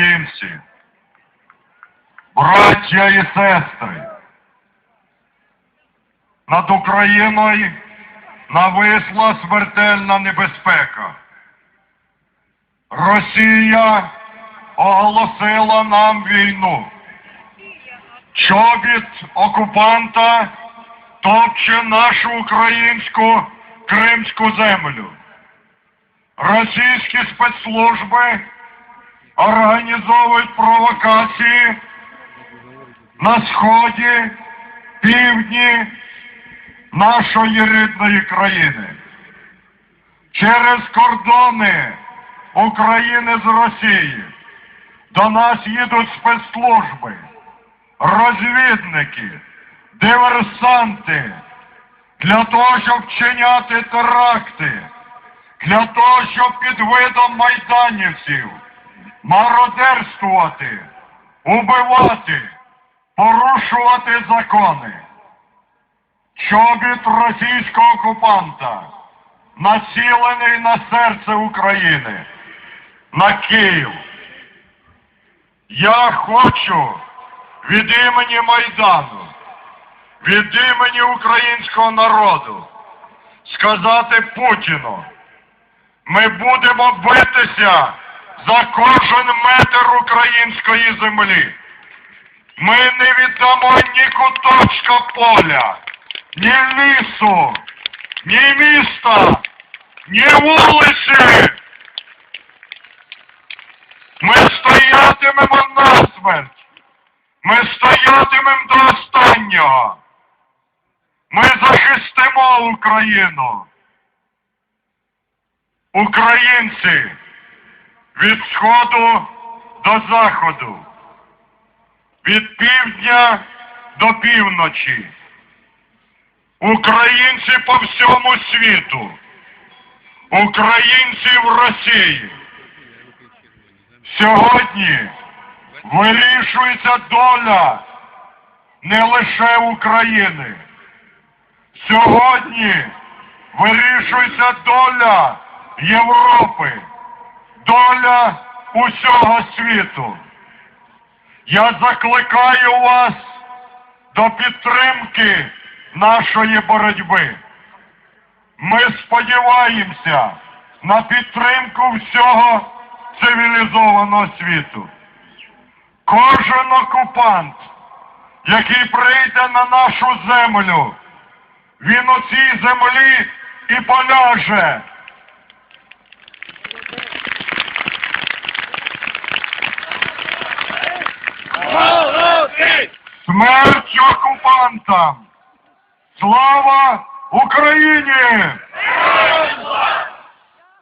українці, браття і сестри, над Україною нависла смертельна небезпека. Росія оголосила нам війну. Чобіт окупанта топче нашу українську кримську землю. Російські спецслужби організовують провокації на сході, півдні нашої рідної країни. Через кордони України з Росії до нас їдуть спецслужби, розвідники, диверсанти для того, щоб вчиняти теракти, для того, щоб під видом майданівців мародерствувати, убивати, порушувати закони. Чобіт російського окупанта націлений на серце України, на Київ. Я хочу від імені Майдану, від імені українського народу сказати Путіну, ми будемо битися за кожен метр української землі. Ми не віддамо ні куточка поля, ні лісу, ні міста, ні вулиці. Ми стоятимемо насмерть. Ми стоятимемо до останнього. Ми захистимо Україну. Українці від сходу до заходу, від півдня до півночі. Українці по всьому світу, українці в Росії. Сьогодні вирішується доля не лише України. Сьогодні вирішується доля Європи, доля усього світу. Я закликаю вас до підтримки нашої боротьби. Ми сподіваємося на підтримку всього цивілізованого світу. Кожен окупант, який прийде на нашу землю, він у цій землі і поляже. Смерть окупантам! Слава Україні!